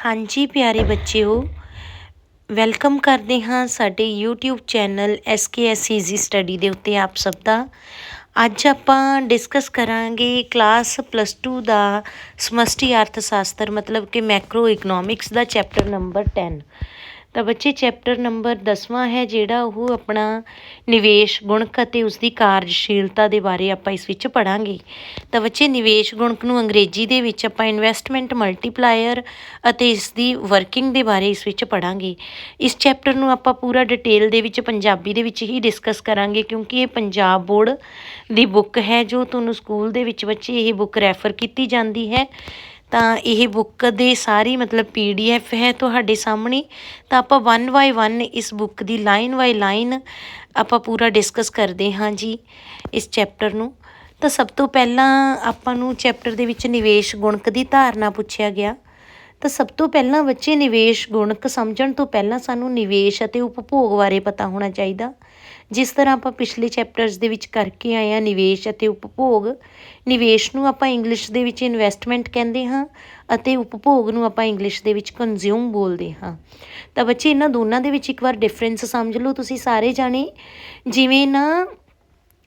ਹਾਂਜੀ ਪਿਆਰੇ ਬੱਚਿਓ, ਵੈਲਕਮ ਕਰਦੇ ਹਾਂ ਸਾਡੇ YouTube channel SKS easy study ਦੇ ਉੱਤੇ ਆਪ ਸਭ ਦਾ। ਅੱਜ ਆਪਾਂ ਡਿਸਕਸ ਕਰਾਂਗੇ ਕਲਾਸ ਪਲੱਸ 2 ਦਾ ਸਮਸ਼ਟੀ ਅਰਥ ਸ਼ਾਸਤਰ, ਮਤਲਬ ਕਿ ਮੈਕਰੋ ਇਕਨੋਮਿਕਸ ਦਾ ਚੈਪਟਰ ਨੰਬਰ 10 ਤਾਂ ਬੱਚੇ ਚੈਪਟਰ ਨੰਬਰ 10ਵਾਂ ਹੈ ਜਿਹੜਾ ਉਹ ਆਪਣਾ ਨਿਵੇਸ਼ ਗੁਣਕ ਅਤੇ ਉਸ ਦੀ ਕਾਰਜਸ਼ੀਲਤਾ ਦੇ ਬਾਰੇ ਆਪਾਂ ਇਸ ਵਿੱਚ ਪੜਾਂਗੇ ਤਾਂ ਬੱਚੇ ਨਿਵੇਸ਼ ਗੁਣਕ ਨੂੰ ਅੰਗਰੇਜ਼ੀ ਦੇ ਵਿੱਚ ਆਪਾਂ ਇਨਵੈਸਟਮੈਂਟ ਮਲਟੀਪਲਾਇਰ ਅਤੇ ਇਸ ਦੀ ਵਰਕਿੰਗ ਦੇ ਬਾਰੇ ਇਸ ਵਿੱਚ ਪੜਾਂਗੇ ਇਸ ਚੈਪਟਰ ਨੂੰ ਆਪਾਂ ਪੂਰਾ ਡਿਟੇਲ ਦੇ ਵਿੱਚ ਪੰਜਾਬੀ ਦੇ ਵਿੱਚ ਹੀ ਡਿਸਕਸ ਕਰਾਂਗੇ ਕਿਉਂਕਿ ਇਹ ਪੰਜਾਬ ਬੋਰਡ ਦੀ ਬੁੱਕ ਹੈ ਜੋ ਤੁਹਾਨੂੰ ਸਕੂਲ ਦੇ ਵਿੱਚ ਬੱਚੇ ਇਹ ਬੁੱਕ ਰੈਫਰ ਕੀਤੀ ਜਾਂਦੀ ਹੈ। ਤਾਂ ਇਹ ਬੁੱਕ ਦੇ ਸਾਰੀ ਮਤਲਬ ਪੀ ਡੀ ਪੀਡੀਐਫ ਹੈ ਤੁਹਾਡੇ ਸਾਹਮਣੇ। ਤਾਂ ਆਪਾਂ ਵਨ ਬਾਏ ਵਨ ਇਸ ਬੁੱਕ ਦੀ ਲਾਈਨ ਬਾਏ ਲਾਈਨ ਆਪਾਂ ਪੂਰਾ ਡਿਸਕਸ ਕਰਦੇ ਹਾਂ ਜੀ ਇਸ ਚੈਪਟਰ ਨੂੰ। ਤਾਂ ਸਭ ਤੋਂ ਪਹਿਲਾਂ ਆਪਾਂ ਨੂੰ ਚੈਪਟਰ ਦੇ ਵਿੱਚ ਨਿਵੇਸ਼ ਗੁਣਕ ਦੀ ਧਾਰਨਾ ਪੁੱਛਿਆ ਗਿਆ। ਤਾਂ ਸਭ ਤੋਂ ਪਹਿਲਾਂ ਬੱਚੇ ਨਿਵੇਸ਼ ਗੁਣਕ ਸਮਝਣ ਤੋਂ ਪਹਿਲਾਂ ਸਾਨੂੰ ਨਿਵੇਸ਼ ਅਤੇ ਉਪਭੋਗ ਬਾਰੇ ਪਤਾ ਹੋਣਾ ਚਾਹੀਦਾ। ਜਿਸ ਤਰ੍ਹਾਂ ਆਪਾਂ ਪਿਛਲੇ ਚੈਪਟਰਸ ਦੇ ਵਿੱਚ ਕਰਕੇ ਆਏ ਆ ਨਿਵੇਸ਼ ਅਤੇ ਉਪਭੋਗ, ਨਿਵੇਸ਼ ਨੂੰ ਆਪਾਂ ਇੰਗਲਿਸ਼ ਦੇ ਵਿੱਚ ਇਨਵੈਸਟਮੈਂਟ ਕਹਿੰਦੇ ਹਾਂ ਅਤੇ ਉਪਭੋਗ ਨੂੰ ਆਪਾਂ ਇੰਗਲਿਸ਼ ਦੇ ਵਿੱਚ ਕੰਜ਼ਿਊਮ ਬੋਲਦੇ ਹਾਂ। ਤਾਂ ਬੱਚੇ, ਇਹਨਾਂ ਦੋਨਾਂ ਦੇ ਵਿੱਚ ਇੱਕ ਵਾਰ ਡਿਫਰੈਂਸ ਸਮਝ ਲਓ ਤੁਸੀਂ ਸਾਰੇ ਜਾਣੇ। ਜਿਵੇਂ ਨਾ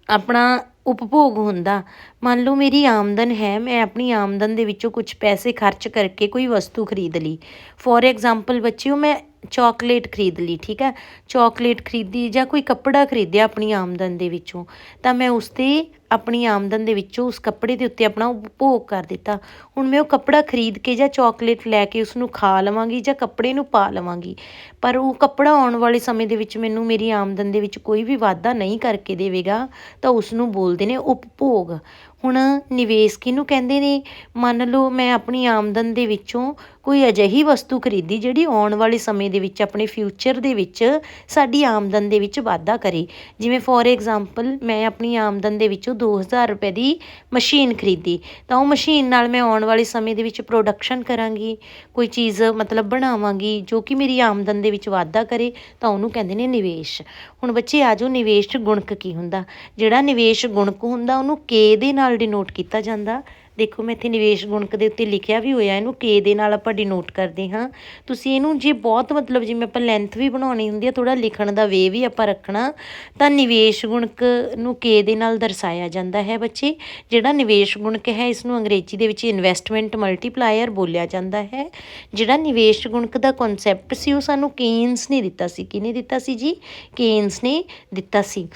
ਆਪਣਾ ਉਪਭੋਗ ਹੁੰਦਾ, ਮੰਨ ਲਓ ਮੇਰੀ ਆਮਦਨ ਹੈ, ਮੈਂ ਆਪਣੀ ਆਮਦਨ ਦੇ ਵਿੱਚੋਂ ਕੁਝ ਪੈਸੇ ਖਰਚ ਕਰਕੇ ਕੋਈ ਵਸਤੂ ਖਰੀਦ ਲਈ। ਫੋਰ ਐਗਜ਼ਾਮਪਲ ਬੱਚਿਓ, ਮੈਂ ਚਾਕਲੇਟ ਖਰੀਦ ਲਈ, ਠੀਕ ਹੈ? ਚਾਕਲੇਟ ਖਰੀਦੀ ਜਾਂ ਕੋਈ ਕੱਪੜਾ ਖਰੀਦਿਆ ਆਪਣੀ ਆਮਦਨ ਦੇ ਵਿੱਚੋਂ, ਤਾਂ ਮੈਂ ਉਸ ਤੇ ਆਪਣੀ ਆਮਦਨ ਦੇ ਵਿੱਚੋਂ ਉਸ ਕੱਪੜੇ ਦੇ ਉੱਤੇ ਆਪਣਾ ਉਪਭੋਗ ਕਰ ਦਿੱਤਾ। ਹੁਣ ਮੈਂ ਉਹ ਕੱਪੜਾ ਖਰੀਦ ਕੇ ਜਾਂ ਚਾਕਲੇਟ ਲੈ ਕੇ ਉਸ ਨੂੰ ਖਾ ਲਵਾਂਗੀ ਜਾਂ ਕੱਪੜੇ ਨੂੰ ਪਾ ਲਵਾਂਗੀ। ਪਰ ਉਹ ਕੱਪੜਾ ਆਉਣ ਵਾਲੇ ਸਮੇਂ ਦੇ ਵਿੱਚ ਮੈਨੂੰ ਮੇਰੀ ਆਮਦਨ ਦੇ ਵਿੱਚ ਕੋਈ ਵੀ ਵਾਧਾ ਨਹੀਂ ਕਰਕੇ ਦੇਵੇਗਾ, ਤਾਂ ਉਸ ਨੂੰ ਬੋਲਦੇ ਨੇ ਉਪਭੋਗ। ਹੁਣ ਨਿਵੇਸ਼ ਕਿਹਨੂੰ ਕਹਿੰਦੇ ਨੇ? ਮੰਨ ਲਓ ਮੈਂ ਆਪਣੀ ਆਮਦਨ ਦੇ ਵਿੱਚੋਂ ਕੋਈ ਅਜਿਹੀ ਵਸਤੂ ਖਰੀਦੀ ਜਿਹੜੀ ਆਉਣ ਵਾਲੇ ਸਮੇਂ ਦੇ ਵਿੱਚ ਆਪਣੇ ਫਿਊਚਰ ਦੇ ਵਿੱਚ ਸਾਡੀ ਆਮਦਨ ਦੇ ਵਿੱਚ ਵਾਧਾ ਕਰੇ। ਜਿਵੇਂ ਫੋਰ ਐਗਜ਼ਾਮਪਲ ਮੈਂ ਆਪਣੀ ਆਮਦਨ ਦੇ ਵਿੱਚੋਂ 2000 ਰੁਪਏ ਦੀ ਮਸ਼ੀਨ ਖਰੀਦੀ। ਤਾਂ ਉਹ ਮਸ਼ੀਨ ਨਾਲ ਮੈਂ ਆਉਣ ਵਾਲੇ ਸਮੇਂ ਦੇ ਵਿੱਚ ਪ੍ਰੋਡਕਸ਼ਨ ਕਰਾਂਗੀ, ਕੋਈ ਚੀਜ਼ ਮਤਲਬ ਬਣਾਵਾਂਗੀ, ਜੋ ਕਿ ਮੇਰੀ ਆਮਦਨ ਦੇ ਵਿੱਚ ਵਾਧਾ ਕਰੇ, ਤਾਂ ਉਹਨੂੰ ਕਹਿੰਦੇ ਨੇ ਨਿਵੇਸ਼। ਹੁਣ ਬੱਚੇ ਆਜੋ ਨਿਵੇਸ਼ ਗੁਣਕ ਕੀ ਹੁੰਦਾ? ਜਿਹੜਾ ਨਿਵੇਸ਼ ਗੁਣਕ ਹੁੰਦਾ, ਉਹਨੂੰ ਕੇ ਦੇ ਨਾਲ ਡਿਨੋਟ ਕੀਤਾ ਜਾਂਦਾ। ਦੇਖੋ, ਮੈਂ ਇੱਥੇ ਨਿਵੇਸ਼ ਗੁਣਕ ਦੇ ਉੱਤੇ ਲਿਖਿਆ ਵੀ ਹੋਇਆ, ਇਹਨੂੰ ਕੇ ਦੇ ਨਾਲ ਆਪਾਂ ਡਿਨੋਟ ਕਰਦੇ ਹਾਂ। ਤੁਸੀਂ ਇਹਨੂੰ ਜੇ ਬਹੁਤ ਮਤਲਬ ਜਿਵੇਂ ਆਪਾਂ ਲੈਂਥ ਵੀ ਬਣਾਉਣੀ ਹੁੰਦੀ ਹੈ ਥੋੜਾ ਲਿਖਣ ਦਾ ਵੇ ਵੀ ਆਪਾਂ ਰੱਖਣਾ, ਤਾਂ ਨਿਵੇਸ਼ ਗੁਣਕ ਨੂੰ ਕੇ ਦੇ ਨਾਲ ਦਰਸਾਇਆ ਜਾਂਦਾ ਹੈ ਬੱਚੇ। ਜਿਹੜਾ ਨਿਵੇਸ਼ ਗੁਣਕ ਹੈ ਇਸ ਨੂੰ ਅੰਗਰੇਜ਼ੀ ਦੇ ਵਿੱਚ ਇਨਵੈਸਟਮੈਂਟ ਮਲਟੀਪਲਾਇਰ ਬੋਲਿਆ ਜਾਂਦਾ ਹੈ। ਜਿਹੜਾ ਨਿਵੇਸ਼ ਗੁਣਕ ਦਾ ਕਨਸੈਪਟ ਸੀ, ਉਹ ਸਾਨੂੰ ਕੇਨਸ ਨੇ ਦਿੱਤਾ ਸੀ। ਕਿਹਨੇ ਦਿੱਤਾ ਸੀ ਜੀ? ਕੇਨਸ ਨੇ ਦਿੱਤਾ ਸੀ।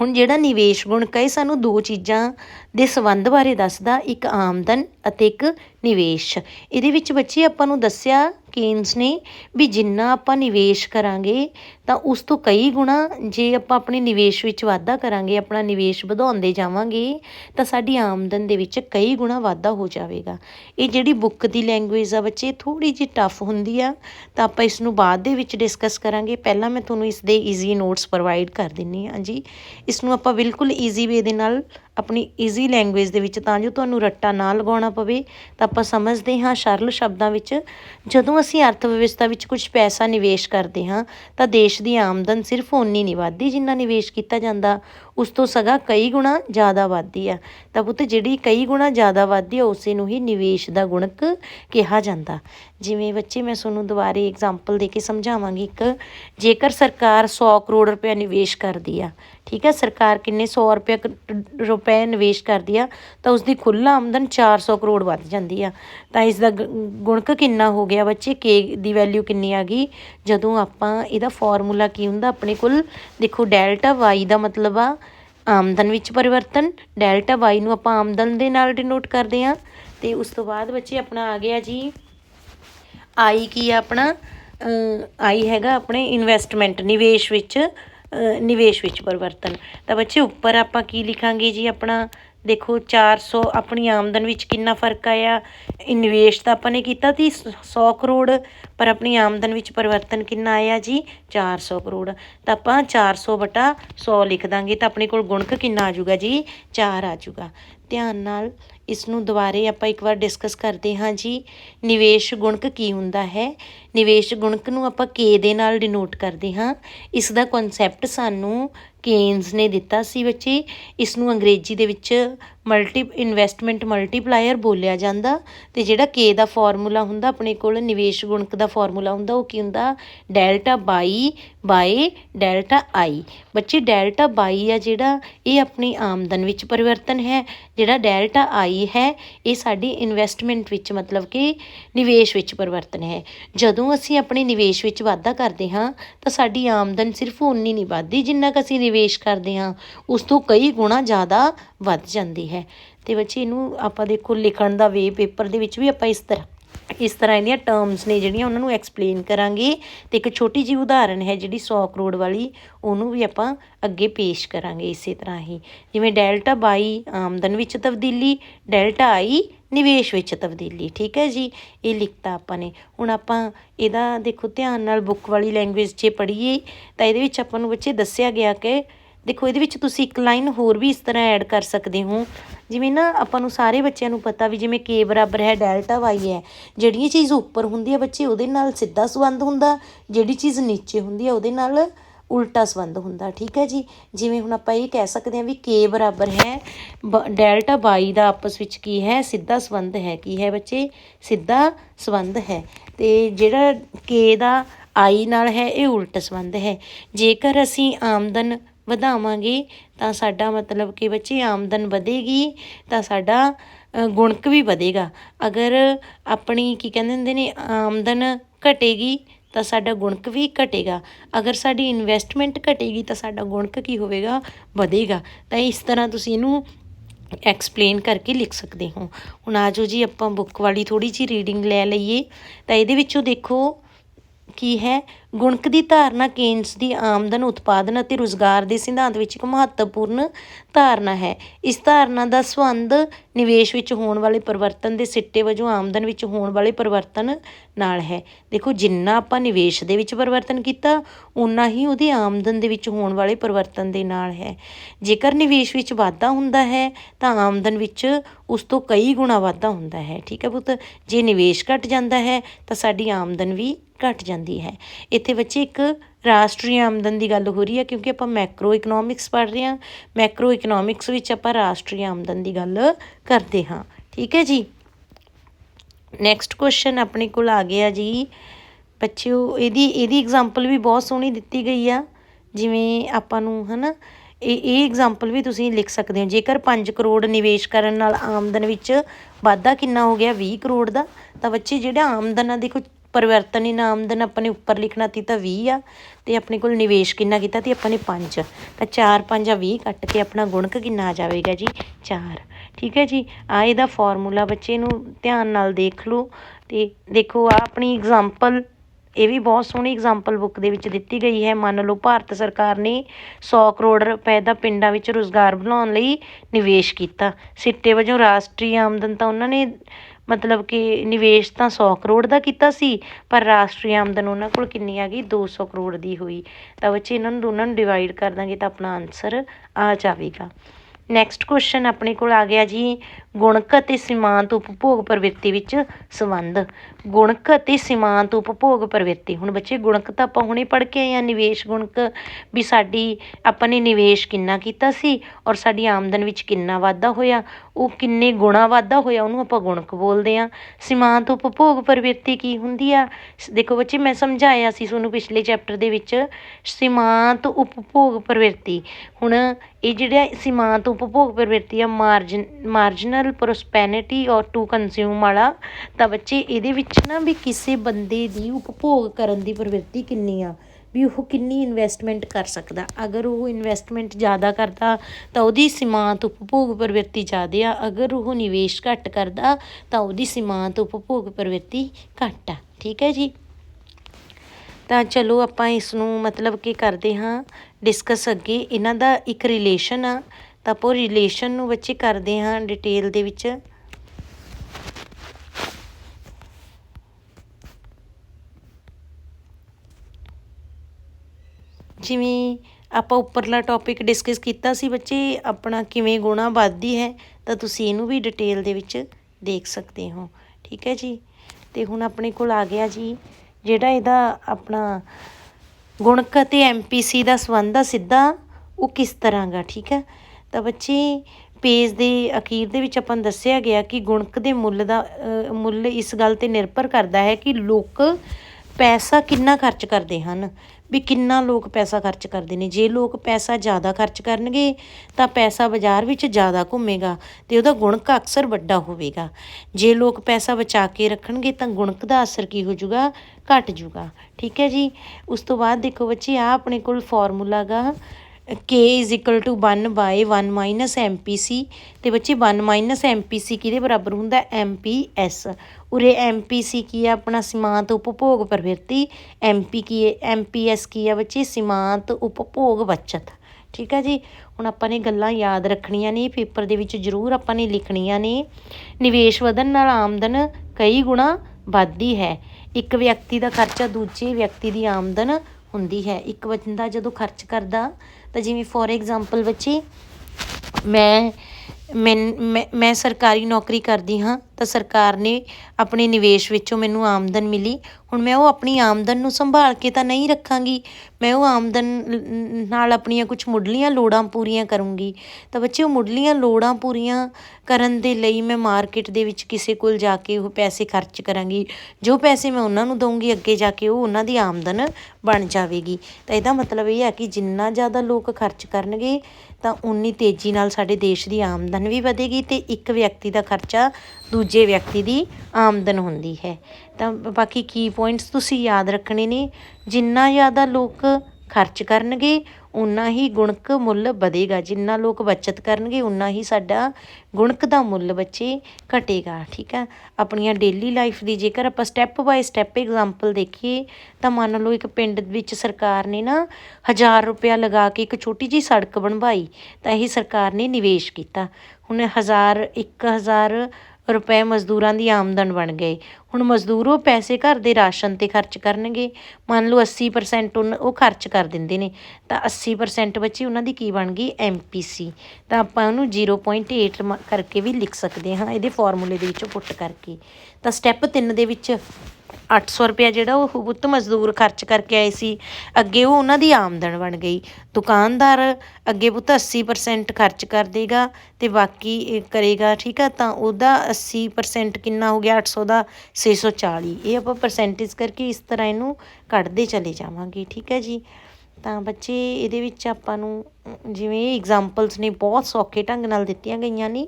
ਹੁਣ ਜਿਹੜਾ ਨਿਵੇਸ਼ ਗੁਣ ਕਹੇ, ਸਾਨੂੰ ਦੋ ਚੀਜ਼ਾਂ ਦੇ ਸੰਬੰਧ ਬਾਰੇ ਦੱਸਦਾ, ਇੱਕ ਆਮਦਨ ਅਤੇ ਇੱਕ ਨਿਵੇਸ਼। ਇਹਦੇ ਵਿੱਚ ਬੱਚੇ ਆਪਾਂ ਨੂੰ ਦੱਸਿਆ ਕੇਨਸ ਨੇ ਵੀ ਜਿੰਨਾ ਆਪਾਂ ਨਿਵੇਸ਼ ਕਰਾਂਗੇ ਤਾਂ ਉਸ ਤੋਂ ਕਈ ਗੁਣਾ ਜੇ ਆਪਾਂ ਆਪਣੇ ਨਿਵੇਸ਼ ਵਿੱਚ ਵਾਧਾ ਕਰਾਂਗੇ, ਆਪਣਾ ਨਿਵੇਸ਼ ਵਧਾਉਂਦੇ ਜਾਵਾਂਗੇ, ਤਾਂ ਸਾਡੀ ਆਮਦਨ ਦੇ ਵਿੱਚ ਕਈ ਗੁਣਾ ਵਾਧਾ ਹੋ ਜਾਵੇਗਾ। ਇਹ ਜਿਹੜੀ ਬੁੱਕ ਦੀ ਲੈਂਗੁਏਜ ਆ ਬੱਚੇ ਥੋੜੀ ਜਿਹੀ ਟਫ ਹੁੰਦੀ ਆ, ਤਾਂ ਆਪਾਂ ਇਸ ਨੂੰ ਬਾਅਦ ਦੇ ਵਿੱਚ ਡਿਸਕਸ ਕਰਾਂਗੇ। ਪਹਿਲਾਂ ਮੈਂ ਤੁਹਾਨੂੰ ਇਸ ਦੇ ਈਜ਼ੀ ਨੋਟਸ ਪ੍ਰੋਵਾਈਡ ਕਰ ਦਿੰਨੀ ਹਾਂ ਜੀ ਇਸ ਨੂੰ ਆਪਾਂ ਬਿਲਕੁਲ ਈਜ਼ੀ ਵੇ ਦੇ ਨਾਲ ਆਪਣੀ ਈਜ਼ੀ ਲੈਂਗੁਏਜ ਦੇ ਵਿੱਚ ਤਾਂ ਜੋ ਤੁਹਾਨੂੰ ਰੱਟਾ ਨਾ ਲਗਾਉਣਾ ਪਵੇ, ਤਾਂ ਆਪਾਂ ਸਮਝਦੇ ਹਾਂ ਸਰਲ ਸ਼ਬਦਾਂ ਵਿੱਚ, ਜਦੋਂ ਅਸੀਂ ਅਰਥ ਵਿਵਸਥਾ ਵਿੱਚ ਕੁਝ ਪੈਸਾ ਨਿਵੇਸ਼ ਕਰਦੇ ਹਾਂ, ਤਾਂ ਦੇਸ਼ ਦੀ ਆਮਦਨ ਸਿਰਫ ਓਨੀ ਨਹੀਂ ਵੱਧਦੀ ਜਿੰਨਾ ਨਿਵੇਸ਼ ਕੀਤਾ ਜਾਂਦਾ। ਉਸ ਤੋਂ ਸਗਾ ਕਈ ਗੁਣਾ ਜ਼ਿਆਦਾ ਵੱਧਦੀ ਆ। ਤਾਂ ਪੁੱਤ ਜਿਹੜੀ ਕਈ ਗੁਣਾ ਜ਼ਿਆਦਾ ਵੱਧਦੀ ਆ, ਉਸੇ ਨੂੰ ਹੀ ਨਿਵੇਸ਼ ਦਾ ਗੁਣਕ ਕਿਹਾ ਜਾਂਦਾ। ਜਿਵੇਂ ਬੱਚੇ, ਮੈਂ ਤੁਹਾਨੂੰ ਦੁਬਾਰੇ ਐਗਜ਼ਾਮਪਲ ਦੇ ਕੇ ਸਮਝਾਵਾਂਗੀ। ਇੱਕ, ਜੇਕਰ ਸਰਕਾਰ 100 ਕਰੋੜ ਰੁਪਏ ਨਿਵੇਸ਼ ਕਰਦੀ ਆ, ਠੀਕ ਹੈ ਸਰਕਾਰ ਕਿੰਨੇ 100 ਰੁਪਏ ਰੁਪਏ ਨਿਵੇਸ਼ ਕਰਦੀ ਆ, ਤਾਂ ਉਸ ਦੀ ਕੁੱਲ ਆਮਦਨ 400 ਕਰੋੜ ਵੱਧ ਜਾਂਦੀ ਆ। ਤਾਂ ਇਸ ਦਾ ਗੁਣਕ ਕਿੰਨਾ ਹੋ ਗਿਆ ਬੱਚੇ? ਕੇ ਦੀ ਵੈਲਿਊ ਕਿੰਨੀ ਆ ਗਈ? ਜਦੋਂ ਆਪਾਂ ਇਹਦਾ ਫਾਰਮੂਲਾ ਕੀ ਹੁੰਦਾ? ਆਪਣੇ ਕੋਲ ਦੇਖੋ ਡੈਲਟਾ ਵਾਈ ਦਾ ਮਤਲਬ ਆ ਆਮਦਨ ਵਿੱਚ ਪਰਿਵਰਤਨ, ਡੈਲਟਾ ਵਾਈ ਨੂੰ ਆਪਾਂ ਆਮਦਨ ਦੇ ਨਾਲ ਡਿਨੋਟ ਕਰਦੇ ਹਾਂ ਤੇ ਉਸ ਤੋਂ ਬਾਅਦ ਬੱਚੇ ਆਪਣਾ ਆ ਗਿਆ ਜੀ। ਆਈ ਕੀ ਆ ਆਪਣਾ? ਆਈ ਹੈਗਾ ਆਪਣੇ ਇਨਵੈਸਟਮੈਂਟ ਨਿਵੇਸ਼ ਵਿੱਚ ਨਿਵੇਸ਼ ਵਿੱਚ ਪਰਿਵਰਤਨ। ਤਾਂ ਬੱਚੇ ਉੱਪਰ ਆਪਾਂ ਕੀ ਲਿਖਾਂਗੇ ਜੀ ਆਪਣਾ? ਦੇਖੋ 400 ਆਪਣੀ ਆਮਦਨ ਵਿੱਚ ਕਿੰਨਾ ਫ਼ਰਕ ਆਇਆ? ਨਿਵੇਸ਼ ਤਾਂ ਆਪਾਂ ਨੇ ਕੀਤਾ ਸੀ 100 ਕਰੋੜ, ਪਰ ਆਪਣੀ ਆਮਦਨ ਵਿੱਚ ਪਰਿਵਰਤਨ ਕਿੰਨਾ ਆਇਆ ਜੀ? 400 ਕਰੋੜ। ਤਾਂ ਆਪਾਂ 400 ਬਟਾ 100 ਲਿਖ ਦਾਂਗੇ ਤਾਂ ਆਪਣੇ ਕੋਲ ਗੁਣਕ ਕਿੰਨਾ ਆ ਜਾਊਗਾ ਜੀ? 4 ਆ ਜਾਊਗਾ। ਧਿਆਨ ਨਾਲ ਇਸ ਨੂੰ ਦੁਬਾਰੇ ਆਪਾਂ ਇੱਕ ਵਾਰ ਡਿਸਕਸ ਕਰਦੇ ਹਾਂ ਜੀ। ਨਿਵੇਸ਼ ਗੁਣਕ ਕੀ ਹੁੰਦਾ ਹੈ? ਨਿਵੇਸ਼ ਗੁਣਕ ਨੂੰ ਆਪਾਂ ਕੇ ਦੇ ਨਾਲ ਡਿਨੋਟ ਕਰਦੇ ਹਾਂ। ਇਸ ਦਾ ਕਨਸੈਪਟ ਸਾਨੂੰ ਕੇਨਸ ਨੇ ਦਿੱਤਾ ਸੀ ਬੱਚੇ। ਇਸ ਨੂੰ ਅੰਗਰੇਜ਼ੀ ਦੇ ਵਿੱਚ ਮਲਟੀ ਇਨਵੈਸਟਮੈਂਟ ਮਲਟੀਪਲਾਇਰ ਬੋਲਿਆ ਜਾਂਦਾ। ਤੇ ਜਿਹੜਾ ਕੇ ਦਾ ਫਾਰਮੂਲਾ ਹੁੰਦਾ, ਆਪਣੇ ਕੋਲ ਨਿਵੇਸ਼ ਗੁਣਕ ਦਾ ਫਾਰਮੂਲਾ ਹੁੰਦਾ, ਉਹ ਕੀ ਹੁੰਦਾ? Delta Y by delta I. ਬੱਚੇ, ਡੈਲਟਾ ਬਾਈ ਆ ਜਿਹੜਾ, ਇਹ ਆਪਣੀ ਆਮਦਨ ਵਿੱਚ ਪਰਿਵਰਤਨ ਹੈ। ਜਿਹੜਾ ਡੈਲਟਾ ਆਈ ਹੈ, ਇਹ ਸਾਡੀ ਇਨਵੈਸਟਮੈਂਟ ਵਿੱਚ ਮਤਲਬ ਕਿ ਨਿਵੇਸ਼ ਵਿੱਚ ਪਰਿਵਰਤਨ ਹੈ। ਜਦੋਂ ਅਸੀਂ ਆਪਣੇ ਨਿਵੇਸ਼ ਵਿੱਚ ਵਾਧਾ ਕਰਦੇ ਹਾਂ, ਤਾਂ ਸਾਡੀ ਆਮਦਨ ਸਿਰਫ ਉਨੀ ਨਹੀਂ ਵੱਧਦੀ ਜਿੰਨਾ ਕੁ ਅਸੀਂ ਨਿਵੇਸ਼ ਕਰਦੇ ਹਾਂ। ਉਸ ਤੋਂ ਕਈ ਗੁਣਾ ਜ਼ਿਆਦਾ ਵੱਧ ਜਾਂਦੀ ਹੈ। ਅਤੇ ਬੱਚੇ, ਇਹਨੂੰ ਆਪਾਂ ਦੇਖੋ, ਲਿਖਣ ਦਾ ਵੇ ਪੇਪਰ ਦੇ ਵਿੱਚ ਵੀ ਆਪਾਂ ਇਸ ਤਰ੍ਹਾਂ ਇਸ ਤਰ੍ਹਾਂ ਇਹਦੀਆਂ ਟਰਮਸ ਨੇ ਜਿਹੜੀਆਂ ਉਹਨਾਂ ਨੂੰ ਐਕਸਪਲੇਨ ਕਰਾਂਗੇ। ਤੇ ਇੱਕ ਛੋਟੀ ਜਿਹੀ ਉਦਾਹਰਨ ਹੈ ਜਿਹੜੀ 100 ਕਰੋੜ ਵਾਲੀ, ਉਹਨੂੰ ਵੀ ਆਪਾਂ ਅੱਗੇ ਪੇਸ਼ ਕਰਾਂਗੇ ਇਸੇ ਤਰ੍ਹਾਂ ਹੀ। ਜਿਵੇਂ ਡੈਲਟਾ ਬਾਈ ਆਮਦਨ ਵਿੱਚ ਤਬਦੀਲੀ, ਡੈਲਟਾ ਆਈ ਨਿਵੇਸ਼ ਵਿੱਚ ਤਬਦੀਲੀ, ਠੀਕ ਹੈ ਜੀ? ਇਹ ਲਿਖਤਾ ਆਪਾਂ ਨੇ। ਹੁਣ ਆਪਾਂ ਇਹਦਾ ਦੇਖੋ ਧਿਆਨ ਨਾਲ ਬੁੱਕ ਵਾਲੀ ਲੈਂਗੁਏਜ 'ਚ ਪੜ੍ਹੀਏ, ਤਾਂ ਇਹਦੇ ਵਿੱਚ ਆਪਾਂ ਨੂੰ ਬੱਚੇ ਦੱਸਿਆ ਗਿਆ ਕਿ ਦੇਖੋ ਇਹਦੇ ਵਿੱਚ ਤੁਸੀਂ ਇੱਕ ਲਾਈਨ ਹੋਰ ਵੀ ਇਸ ਤਰ੍ਹਾਂ ਐਡ ਕਰ ਸਕਦੇ ਹੋ। ਜਿਵੇਂ ਨਾ ਆਪਾਂ ਨੂੰ ਸਾਰੇ ਬੱਚਿਆਂ ਨੂੰ ਪਤਾ ਵੀ ਜਿਵੇਂ ਕੇ ਬਰਾਬਰ ਹੈ ਡੈਲਟਾ ਵਾਈ ਹੈ ਜਿਹੜੀ ਚੀਜ਼ ਉੱਪਰ ਹੁੰਦੀ ਹੈ ਬੱਚੇ ਉਹਦੇ ਨਾਲ ਸਿੱਧਾ ਸੰਬੰਧ ਹੁੰਦਾ, ਜਿਹੜੀ ਚੀਜ਼ ਨੀਚੇ ਹੁੰਦੀ ਹੈ ਉਹਦੇ ਨਾਲ ਉਲਟਾ ਸੰਬੰਧ ਹੁੰਦਾ, ਠੀਕ ਹੈ ਜੀ? ਜਿਵੇਂ ਹੁਣ ਆਪਾਂ ਇਹ ਕਹਿ ਸਕਦੇ ਹਾਂ ਵੀ ਕੇ ਬਰਾਬਰ ਹੈ ਡੈਲਟਾ ਬਾਈ ਦਾ ਆਪਸ ਵਿੱਚ ਕੀ ਹੈ? ਸਿੱਧਾ ਸੰਬੰਧ ਹੈ। ਕੀ ਹੈ ਬੱਚੇ? ਸਿੱਧਾ ਸੰਬੰਧ ਹੈ। ਤੇ ਜਿਹੜਾ ਕੇ ਦਾ ਆਈ ਨਾਲ ਹੈ, ਇਹ ਉਲਟ ਸੰਬੰਧ ਹੈ। ਜੇਕਰ ਅਸੀਂ ਆਮਦਨ ਵਧਾਵਾਂਗੇ, ਤਾਂ ਸਾਡਾ ਮਤਲਬ ਕਿ ਬੱਚੇ ਆਮਦਨ ਵਧੇਗੀ, ਤਾਂ ਸਾਡਾ ਗੁਣਕ ਵੀ ਵਧੇਗਾ। ਅਗਰ ਆਪਣੀ ਕੀ ਕਹਿੰਦੇ ਹੁੰਦੇ ਨੇ, ਆਮਦਨ ਘਟੇਗੀ ਤਾਂ ਸਾਡਾ ਗੁਣਕ ਵੀ ਘਟੇਗਾ। ਅਗਰ ਸਾਡੀ ਇਨਵੈਸਟਮੈਂਟ ਘਟੇਗੀ ਤਾਂ ਸਾਡਾ ਗੁਣਕ ਕੀ ਹੋਵੇਗਾ? ਵਧੇਗਾ। ਤਾਂ ਇਸ ਤਰ੍ਹਾਂ ਤੁਸੀਂ ਇਹਨੂੰ ਐਕਸਪਲੇਨ ਕਰਕੇ ਲਿਖ ਸਕਦੇ ਹੋ। ਹੁਣ ਆਜੋ ਜੀ, ਆਪਾਂ ਬੁੱਕ ਵਾਲੀ ਥੋੜੀ ਜਿਹੀ ਰੀਡਿੰਗ ਲੈ ਲਈਏ। ਤਾਂ ਇਹਦੇ ਵਿੱਚੋਂ ਦੇਖੋ ਕੀ ਹੈ? ਗੁਣਕ ਦੀ ਧਾਰਨਾ ਕੇਨਸ ਦੀ ਆਮਦਨ, ਉਤਪਾਦਨ ਅਤੇ ਰੁਜ਼ਗਾਰ ਦੇ ਸਿਧਾਂਤ ਵਿੱਚ ਇੱਕ ਮਹੱਤਵਪੂਰਨ ਧਾਰਨਾ ਹੈ। ਇਸ ਧਾਰਨਾ ਦਾ ਸੰਬੰਧ ਨਿਵੇਸ਼ ਵਿੱਚ ਹੋਣ ਵਾਲੇ ਪਰਿਵਰਤਨ ਦੇ ਸਿੱਟੇ ਵਜੋਂ ਆਮਦਨ ਵਿੱਚ ਹੋਣ ਵਾਲੇ ਪਰਿਵਰਤਨ ਨਾਲ ਹੈ। ਦੇਖੋ, ਜਿੰਨਾ ਆਪਾਂ ਨਿਵੇਸ਼ ਦੇ ਵਿੱਚ ਪਰਿਵਰਤਨ ਕੀਤਾ ਉਨਾ ਹੀ ਉਹਦੀ ਆਮਦਨ ਦੇ ਵਿੱਚ ਹੋਣ ਵਾਲੇ ਪਰਿਵਰਤਨ ਦੇ ਨਾਲ ਹੈ। ਜੇਕਰ ਨਿਵੇਸ਼ ਵਿੱਚ ਵਾਧਾ ਹੁੰਦਾ ਹੈ, ਤਾਂ ਆਮਦਨ ਵਿੱਚ ਉਸ ਤੋਂ ਕਈ ਗੁਣਾ ਵਾਧਾ ਹੁੰਦਾ ਹੈ। ਠੀਕ ਹੈ ਪੁੱਤ? ਜੇ ਨਿਵੇਸ਼ ਘਟ ਜਾਂਦਾ ਹੈ, ਤਾਂ ਸਾਡੀ ਆਮਦਨ ਵੀ ਘਟ ਜਾਂਦੀ ਹੈ। ਇੱਥੇ ਬੱਚੇ ਇੱਕ ਰਾਸ਼ਟਰੀ ਆਮਦਨ ਦੀ ਗੱਲ ਹੋ ਰਹੀ ਹੈ ਕਿਉਂਕਿ ਆਪਾਂ ਮੈਕਰੋ ਇਕਨੋਮਿਕਸ ਪੜ੍ਹ ਰਹੇ ਹਾਂ। ਮੈਕਰੋ ਇਕਨੋਮਿਕਸ ਵਿੱਚ ਆਪਾਂ ਰਾਸ਼ਟਰੀ ਆਮਦਨ ਦੀ ਗੱਲ ਕਰਦੇ ਹਾਂ। ਠੀਕ ਹੈ ਜੀ? ਨੈਕਸਟ ਕੁਐਸਚਨ ਆਪਣੇ ਕੋਲ ਆ ਗਿਆ ਜੀ। ਬੱਚਿਓ, ਇਹਦੀ ਇਹਦੀ ਐਗਜ਼ਾਮਪਲ ਵੀ ਬਹੁਤ ਸੋਹਣੀ ਦਿੱਤੀ ਗਈ ਆ। ਜਿਵੇਂ ਆਪਾਂ ਨੂੰ, ਹਨਾ? ਇਹ ਇਹ ਐਗਜ਼ਾਮਪਲ ਵੀ ਤੁਸੀਂ ਲਿਖ ਸਕਦੇ ਹੋ। ਜੇਕਰ 5 ਕਰੋੜ ਨਿਵੇਸ਼ ਕਰਨ ਨਾਲ ਆਮਦਨ ਵਿੱਚ ਵਾਧਾ ਕਿੰਨਾ ਹੋ ਗਿਆ? 20 ਕਰੋੜ ਦਾ। ਤਾਂ ਬੱਚੇ ਜਿਹੜਾ ਆਮਦਨ ਆ ਦੇਖੋ ਪਰਿਵਰਤਨ ਇਨ ਆਮਦਨ ਆਪਾਂ ਨੇ ਉੱਪਰ ਲਿਖਣਾ ਤੀ ਤਾਂ 20 ਆ, ਤੇ ਆਪਣੇ ਕੋਲ ਨਿਵੇਸ਼ ਕਿੰਨਾ ਕੀਤਾ ਤੀ ਆਪਾਂ ਨੇ 5 ਤਾਂ 4 5 ਆ 20 ਕੱਟ ਕੇ ਆਪਣਾ ਗੁਣਕ ਕਿੰਨਾ ਆ ਜਾਵੇਗਾ ਜੀ? 4 ਠੀਕ ਹੈ ਜੀ? ਆ ਇਹਦਾ ਫਾਰਮੂਲਾ ਬੱਚੇ ਨੂੰ ਧਿਆਨ ਨਾਲ ਦੇਖ ਲਓ। ਤੇ ਦੇਖੋ, ਆ ਆਪਣੀ ਐਗਜ਼ਾਮਪਲ ਇਹ ਵੀ ਬਹੁਤ ਸੋਹਣੀ ਐਗਜ਼ਾਮਪਲ ਬੁੱਕ ਦੇ ਵਿੱਚ ਦਿੱਤੀ ਗਈ ਹੈ। ਮੰਨ ਲਓ, ਭਾਰਤ ਸਰਕਾਰ ਨੇ 100 ਕਰੋੜ ਰੁਪਏ ਦਾ ਪਿੰਡਾਂ ਵਿੱਚ ਰੋਜ਼ਗਾਰ ਬਣਾਉਣ ਲਈ ਨਿਵੇਸ਼ ਕੀਤਾ। ਸਿੱਟੇ ਵਜੋਂ ਰਾਸ਼ਟਰੀ ਆਮਦਨ ਤਾਂ ਉਹਨਾਂ ਨੇ ਮਤਲਬ ਕਿ ਨਿਵੇਸ਼ ਤਾਂ ਸੌ ਕਰੋੜ ਦਾ ਕੀਤਾ ਸੀ, ਪਰ ਰਾਸ਼ਟਰੀ ਆਮਦਨ ਉਹਨਾਂ ਕੋਲ ਕਿੰਨੀ ਆ ਗਈ? ਦੋ ਸੌ ਕਰੋੜ ਦੀ ਹੋਈ। ਤਾਂ ਬੱਚੇ ਇਹਨਾਂ ਨੂੰ ਦੋਨਾਂ ਨੂੰ ਡਿਵਾਈਡ ਕਰ ਦਾਂਗੇ ਤਾਂ ਆਪਣਾ ਆਨਸਰ ਆ ਜਾਵੇਗਾ। ਨੈਕਸਟ ਕੁਐਸਚਨ ਆਪਣੇ ਕੋਲ ਆ ਗਿਆ ਜੀ। ਗੁਣਕ ਅਤੇ ਸੀਮਾਂਤ ਉਪਭੋਗ ਪ੍ਰਵਿਰਤੀ ਵਿੱਚ ਸੰਬੰਧ। ਗੁਣਕ ਅਤੇ ਸੀਮਾਂਤ ਉਪਭੋਗ ਪ੍ਰਵਿਰਤੀ। ਹੁਣ ਬੱਚੇ, ਗੁਣਕ ਤਾਂ ਆਪਾਂ ਹੁਣੇ ਪੜ੍ਹ ਕੇ ਆਏ ਆ ਨਿਵੇਸ਼ ਗੁਣਕ ਵੀ ਸਾਡੀ, ਆਪਾਂ ਨੇ ਨਿਵੇਸ਼ ਕਿੰਨਾ ਕੀਤਾ ਸੀ ਔਰ ਸਾਡੀ ਆਮਦਨ ਵਿੱਚ ਕਿੰਨਾ ਵਾਧਾ ਹੋਇਆ। ਉਹ ਕਿੰਨੇ ਗੁਣਾ ਵਾਧਾ ਹੋਇਆ, ਉਹਨੂੰ ਆਪਾਂ ਗੁਣਕ ਬੋਲਦੇ ਆ ਸੀਮਾਂਤ ਉਪਭੋਗ ਪ੍ਰਵਿਰਤੀ ਕੀ ਹੁੰਦੀ ਆ? ਦੇਖੋ ਬੱਚੇ, ਮੈਂ ਸਮਝਾਇਆ ਸੀ ਤੁਹਾਨੂੰ ਪਿਛਲੇ ਚੈਪਟਰ ਦੇ ਵਿੱਚ। ਸੀਮਾਂਤ ਉਪਭੋਗ ਪ੍ਰਵਿਰਤੀ। ਹੁਣ ਇਹ ਜਿਹੜਾ ਸੀਮਾਂਤ ਉਪਭੋਗ ਪ੍ਰਵਿਰਤੀ ਆ ਮਾਰਜਨ ਮਾਰਜਨਲ ਪ੍ਰੋਸਪੈਨਿਟੀ ਔਰ ਟੂ ਕੰਜ਼ਿਊਮ ਵਾਲਾ, ਤਾਂ ਬੱਚੇ ਇਹਦੇ ਵਿੱਚ ਨਾ ਵੀ ਕਿਸੇ ਬੰਦੇ ਦੀ ਉਪਭੋਗ ਕਰਨ ਦੀ ਪ੍ਰਵਿਰਤੀ ਕਿੰਨੀ ਆ, ਵੀ ਉਹ ਕਿੰਨੀ ਇਨਵੈਸਟਮੈਂਟ ਕਰ ਸਕਦਾ। ਅਗਰ ਉਹ ਇਨਵੈਸਟਮੈਂਟ ਜ਼ਿਆਦਾ ਕਰਦਾ, ਤਾਂ ਉਹਦੀ ਸੀਮਾਂਤ ਉਪਭੋਗ ਪ੍ਰਵਿਰਤੀ ਜ਼ਿਆਦਾ ਆ। ਅਗਰ ਉਹ ਨਿਵੇਸ਼ ਘੱਟ ਕਰਦਾ, ਤਾਂ ਉਹਦੀ ਸੀਮਾਂਤ ਉਪਭੋਗ ਪ੍ਰਵਿਰਤੀ ਘੱਟ ਆ। ਠੀਕ ਹੈ ਜੀ? ਤਾਂ ਚਲੋ ਆਪਾਂ ਇਸ ਨੂੰ ਮਤਲਬ ਕੀ ਕਰਦੇ ਹਾਂ ਡਿਸਕਸ ਅੱਗੇ, ਇਹਨਾਂ ਦਾ ਇੱਕ ਰਿਲੇਸ਼ਨ ਆ। ਤਾਂ ਆਪਾਂ ਉਹ ਰਿਲੇਸ਼ਨ ਨੂੰ ਬੱਚੇ ਕਰਦੇ ਹਾਂ ਡਿਟੇਲ ਦੇ ਵਿੱਚ। ਜਿਵੇਂ ਆਪਾਂ ਉੱਪਰਲਾ ਟੌਪਿਕ ਡਿਸਕਸ ਕੀਤਾ ਸੀ ਬੱਚੇ, ਆਪਣਾ ਕਿਵੇਂ ਗੁਣਾ ਵੱਧਦੀ ਹੈ, ਤਾਂ ਤੁਸੀਂ ਇਹਨੂੰ ਵੀ ਡਿਟੇਲ ਦੇ ਵਿੱਚ ਦੇਖ ਸਕਦੇ ਹੋ। ਠੀਕ ਹੈ ਜੀ? ਤੇ ਹੁਣ ਆਪਣੇ ਕੋਲ ਆ ਗਿਆ ਜੀ, ਜਿਹੜਾ ਇਹਦਾ ਆਪਣਾ ਗੁਣਕ ਅਤੇ ਐਮਪੀਸੀ ਦਾ ਸੰਬੰਧ ਆ ਸਿੱਧਾ, ਉਹ ਕਿਸ ਤਰ੍ਹਾਂ ਗਾ, ਠੀਕ ਹੈ? ਤਾਂ ਬੱਚੇ, ਪੇਜ ਦੇ ਅਖੀਰ ਦੇ ਵਿੱਚ ਆਪਾਂ ਨੂੰ ਦੱਸਿਆ ਗਿਆ ਕਿ ਗੁਣਕ ਦੇ ਮੁੱਲ ਦਾ ਮੁੱਲ ਇਸ ਗੱਲ ਤੇ ਨਿਰਭਰ ਕਰਦਾ ਹੈ ਕਿ ਲੋਕ ਪੈਸਾ ਕਿੰਨਾ ਖਰਚ ਕਰਦੇ ਹਨ। ਵੀ ਕਿੰਨਾ ਲੋਕ ਪੈਸਾ ਖਰਚ ਕਰਦੇ ਨੇ। ਜੇ ਲੋਕ ਪੈਸਾ ਜ਼ਿਆਦਾ ਖਰਚ ਕਰਨਗੇ, ਤਾਂ ਪੈਸਾ ਬਾਜ਼ਾਰ ਵਿੱਚ ਜ਼ਿਆਦਾ ਘੁੰਮੇਗਾ ਤੇ ਉਹਦਾ ਗੁਣਕ ਅਕਸਰ ਵੱਡਾ ਹੋਵੇਗਾ। ਜੇ ਲੋਕ ਪੈਸਾ ਬਚਾ ਕੇ ਰੱਖਣਗੇ, ਤਾਂ ਗੁਣਕ ਦਾ ਅਸਰ ਕੀ ਹੋ ਜਾਊਗਾ? ਘਟ ਜਾਊਗਾ। ਠੀਕ ਹੈ ਜੀ? ਉਸ ਤੋਂ ਬਾਅਦ ਦੇਖੋ ਬੱਚੇ ਆ ਆਪਣੇ ਕੋਲ ਫਾਰਮੂਲਾ ਗਾ। K is equal to 1 by 1 minus MPC ਤੇ ਬੱਚੇ 1 minus MPC ਕਿਹਦੇ ਬਰਾਬਰ ਹੁੰਦਾ? MPS ਉਰੇ MPC ਕੀ ਆ? ਆਪਣਾ ਸੀਮਾਂਤ ਉਪਭੋਗ ਪ੍ਰਵਿਰਤੀ। MP ਕੀ ਹੈ MPS ਕੀ ਆ ਬੱਚੇ? ਸੀਮਾਂਤ ਉਪਭੋਗ ਬਚਤ। ਠੀਕ ਹੈ ਜੀ? ਹੁਣ ਆਪਾਂ ਨੇ ਗੱਲਾਂ ਯਾਦ ਰੱਖਣੀਆਂ ਨੇ, ਪੇਪਰ ਦੇ ਵਿੱਚ ਜ਼ਰੂਰ ਆਪਾਂ ਨੇ ਲਿਖਣੀਆਂ ਨੇ। ਨਿਵੇਸ਼ ਵਧਣ ਨਾਲ ਆਮਦਨ ਕਈ ਗੁਣਾ ਵੱਧਦੀ ਹੈ। ਇੱਕ ਵਿਅਕਤੀ ਦਾ ਖਰਚਾ ਦੂਜੇ ਵਿਅਕਤੀ ਦੀ ਆਮਦਨ ਹੁੰਦੀ ਹੈ। ਇੱਕ ਬੰਦਾ ਜਦੋਂ ਖਰਚ ਕਰਦਾ ਤਾਂ ਜਿਵੇਂ ਫੋਰ ਐਗਜ਼ਾਮਪਲ ਬੱਚੇ ਮੈਂ ਮੈਂ, ਮੈਂ- ਮੈਂ ਸਰਕਾਰੀ ਨੌਕਰੀ ਕਰਦੀ ਹਾਂ, ਤਾਂ ਸਰਕਾਰ ਨੇ ਆਪਣੇ ਨਿਵੇਸ਼ ਵਿੱਚੋਂ ਮੈਨੂੰ ਆਮਦਨ ਮਿਲੀ। ਹੁਣ ਮੈਂ ਉਹ ਆਪਣੀ ਆਮਦਨ ਨੂੰ ਸੰਭਾਲ ਕੇ ਤਾਂ ਨਹੀਂ ਰੱਖਾਂਗੀ। ਮੈਂ ਉਹ ਆਮਦਨ ਨਾਲ ਆਪਣੀਆਂ ਕੁਝ ਮੁੱਢਲੀਆਂ ਲੋੜਾਂ ਪੂਰੀਆਂ ਕਰੂੰਗੀ। ਤਾਂ ਬੱਚੇ ਉਹ ਮੁੱਢਲੀਆਂ ਲੋੜਾਂ ਪੂਰੀਆਂ ਕਰਨ ਦੇ ਲਈ ਮੈਂ ਮਾਰਕੀਟ ਦੇ ਵਿੱਚ ਕਿਸੇ ਕੋਲ ਜਾ ਕੇ ਉਹ ਪੈਸੇ ਖਰਚ ਕਰਾਂਗੀ। ਜੋ ਪੈਸੇ ਮੈਂ ਉਹਨਾਂ ਨੂੰ ਦਊਂਗੀ, ਅੱਗੇ ਜਾ ਕੇ ਉਹ ਉਹਨਾਂ ਦੀ ਆਮਦਨ ਬਣ ਜਾਵੇਗੀ। ਤਾਂ ਇਹਦਾ ਮਤਲਬ ਇਹ ਹੈ ਕਿ ਜਿੰਨਾ ਜ਼ਿਆਦਾ ਲੋਕ ਖਰਚ ਕਰਨਗੇ ਤਾਂ ਉਨੀ ਤੇਜ਼ੀ ਨਾਲ ਸਾਡੇ ਦੇਸ਼ ਦੀ ਆਮਦਨ ਵੀ ਵਧੇਗੀ ਅਤੇ ਇੱਕ ਵਿਅਕਤੀ ਦਾ ਖਰਚਾ ਦੂਜੇ ਵਿਅਕਤੀ ਦੀ ਆਮਦਨ ਹੁੰਦੀ ਹੈ। ਤਾਂ ਬਾਕੀ ਕੀ ਪੁਆਇੰਟਸ ਤੁਸੀਂ ਯਾਦ ਰੱਖਣੇ ਨੇ। ਜਿੰਨਾ ਜ਼ਿਆਦਾ ਲੋਕ ਖਰਚ ਕਰਨਗੇ ਉਨਾ ਹੀ ਗੁਣਕ ਮੁੱਲ ਵਧੇਗਾ। ਜਿੰਨਾ ਲੋਕ ਬੱਚਤ ਕਰਨਗੇ, ਉਨਾ ਹੀ ਸਾਡਾ ਗੁਣਕ ਦਾ ਮੁੱਲ ਬੱਚੇ ਘਟੇਗਾ, ਠੀਕ ਆ? ਆਪਣੀਆਂ ਡੇਲੀ ਲਾਈਫ ਦੀ ਜੇਕਰ ਆਪਾਂ ਸਟੈਪ ਬਾਏ ਸਟੈਪ ਇਗਜ਼ਾਮਪਲ ਦੇਖੀਏ, ਤਾਂ ਮੰਨ ਲਓ ਇੱਕ ਪਿੰਡ ਵਿੱਚ ਸਰਕਾਰ ਨੇ ਨਾ ਹਜ਼ਾਰ ਰੁਪਇਆ ਲਗਾ ਕੇ ਇੱਕ ਛੋਟੀ ਜਿਹੀ ਸੜਕ ਬਣਵਾਈ, ਤਾਂ ਇਹ ਸਰਕਾਰ ਨੇ ਨਿਵੇਸ਼ ਕੀਤਾ। ਹੁਣ ਹਜ਼ਾਰ, ਇੱਕ ਹਜ਼ਾਰ ਰੁਪਏ ਮਜ਼ਦੂਰਾਂ ਦੀ ਆਮਦਨ ਬਣ ਗਏ ਹੁਣ ਮਜ਼ਦੂਰ ਉਹ ਪੈਸੇ ਘਰ ਦੇ ਰਾਸ਼ਨ ਤੇ ਖਰਚ ਕਰਨਗੇ। ਮੰਨ ਲਓ 80% ਉਨ- ਉਹ ਖਰਚ ਕਰ ਦਿੰਦੇ ਨੇ। ਤਾਂ 80% ਬੱਚੀ ਉਹਨਾਂ ਦੀ ਕੀ ਬਣ ਗਈ? ਐੱਮ ਪੀ ਸੀ ਤਾਂ ਆਪਾਂ ਉਹਨੂੰ ਜ਼ੀਰੋ ਪੁਆਇੰਟ ਏਟ ਕਰਕੇ ਵੀ ਲਿਖ ਸਕਦੇ ਹਾਂ। ਇਹਦੇ ਫਾਰਮੂਲੇ ਦੇ ਵਿੱਚੋਂ ਪੁੱਟ ਕਰਕੇ। ਤਾਂ ਸਟੈਪ ਤਿੰਨ ਦੇ ਵਿੱਚ 800 ਰੁਪਇਆ ਜਿਹੜਾ ਉਹ ਪੁੱਤ ਮਜ਼ਦੂਰ ਖਰਚ ਕਰਕੇ ਆਏ ਸੀ, ਅੱਗੇ ਉਹ ਉਹਨਾਂ ਦੀ ਆਮਦਨ ਬਣ ਗਈ। ਦੁਕਾਨਦਾਰ ਅੱਗੇ ਪੁੱਤ 80% ਖਰਚ ਕਰ ਦੇਗਾ ਤੇ ਬਾਕੀ ਇਹ ਕਰੇਗਾ ਠੀਕ ਆ, ਤਾਂ ਉਹਦਾ 80% ਕਿੰਨਾ ਹੋ ਗਿਆ? 800 ਦਾ 640 ਇਹ ਆਪਾਂ ਪਰਸੈਂਟੇਜ ਕਰਕੇ ਇਸ ਤਰ੍ਹਾਂ ਇਹਨੂੰ ਕੱਢਦੇ ਚਲੇ ਜਾਵਾਂਗੇ, ਠੀਕ ਹੈ ਜੀ। ਤਾਂ ਬੱਚੇ, ਇਹਦੇ ਵਿੱਚ ਆਪਾਂ ਨੂੰ ਜਿਵੇਂ ਇਹ ਐਗਜ਼ਾਮਪਲਸ ਨੇ ਬਹੁਤ ਸੌਖੇ ਢੰਗ ਨਾਲ ਦਿੱਤੀਆਂ ਗਈਆਂ ਨੇ।